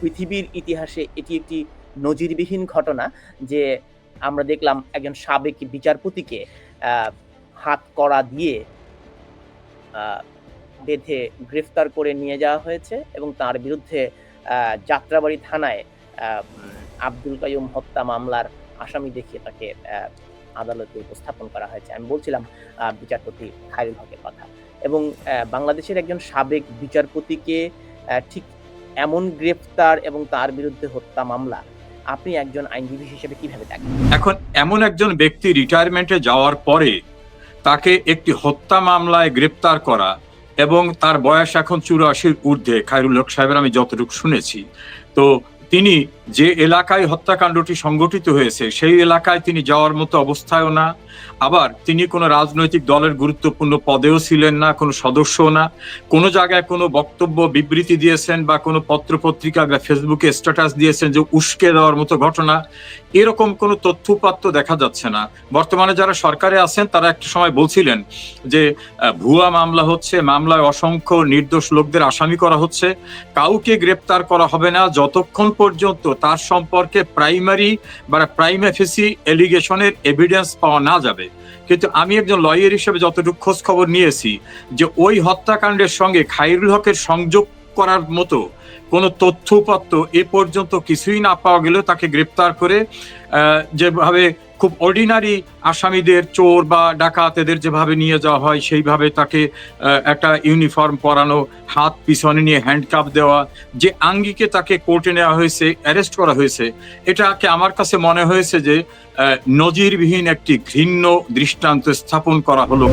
পৃথিবীর ইতিহাসে এটি একটি নজিরবিহীন ঘটনা যে আমরা দেখলাম একজন সাবেক বিচারপতিকে হাত কড়া দিয়ে বেঁধে গ্রেফতার করে নিয়ে যাওয়া হয়েছে এবং তার বিরুদ্ধে যাত্রাবাড়ি থানায় আব্দুল কাইয়ুম হত্যা মামলার আসামি দেখিয়ে তাকে আদালতে উপস্থাপন করা হয়েছে। আমি বলছিলাম বিচারপতি খায়রুল হকের কথা। এবং বাংলাদেশের একজন সাবেক বিচারপতিকে ঠিক এমন গ্রেফতার এবং তার বিরুদ্ধে হত্যা মামলা, আপনি একজন আইনজীবী হিসেবে কীভাবে দেখেন? এখন এমন একজন ব্যক্তি রিটায়ারমেন্টে যাওয়ার পরে তাকে একটি হত্যা মামলায় গ্রেপ্তার করা এবং তার বয়স এখন চুরাশির ঊর্ধ্বে, খায়রুল হক সাহেবের আমি যতটুকু শুনেছি। তো তিনি যে এলাকায় হত্যাকাণ্ডটি সংগঠিত হয়েছে, সেই এলাকায় তিনি যাওয়ার মতো অবস্থায়ও না। আবার তিনি কোনো রাজনৈতিক দলের গুরুত্বপূর্ণ পদেও ছিলেন না, কোনো সদস্যও না। কোনো জায়গায় কোনো বক্তব্য, বিবৃতি দিয়েছেন বা কোনো পত্রপত্রিকা বা ফেসবুকে স্ট্যাটাস দিয়েছেন যে উস্কে দেওয়ার মতো ঘটনা, এরকম কোনো তথ্যপাত্র দেখা যাচ্ছে না। বর্তমানে যারা সরকারে আছেন, তারা একটা সময় বলছিলেন যে ভুয়া মামলা হচ্ছে, মামলায় অসংখ্য নির্দোষ লোকদের আসামি করা হচ্ছে। কাউকে গ্রেপ্তার করা হবে না। যতক্ষণ পর্যন্ত তার সম্পর্কে প্রাইমারি বা প্রাইমাফেসি এলিগেশনের এভিডেন্স পাওয়া না যাবে। কিন্তু আমি একজন লয়ার হিসেবে যতটুকু খোঁজ খবর নিয়েছি যে ওই হত্যাকাণ্ডের সঙ্গে খাইরুল হকের সংযোগ করার মতো কোনো তথ্যপত্র এ পর্যন্ত কিছুই না পাওয়া গেলেও তাকে গ্রেপ্তার করে যেভাবে খুব অর্ডিনারি আসামিদের চোর বা ডাকাত এদের যেভাবে নিয়ে যাওয়া হয়, সেইভাবে তাকে একটা ইউনিফর্ম পরানো, হাত পিছনে নিয়ে হ্যান্ডকাপ দেওয়া, যে আঙ্গিকে তাকে কোর্টে নেওয়া হয়েছে অ্যারেস্ট করা হয়েছে, এটাকে আমার কাছে মনে হয়েছে যে নজিরবিহীন একটি ঘৃণ্য দৃষ্টান্ত স্থাপন করা হলো।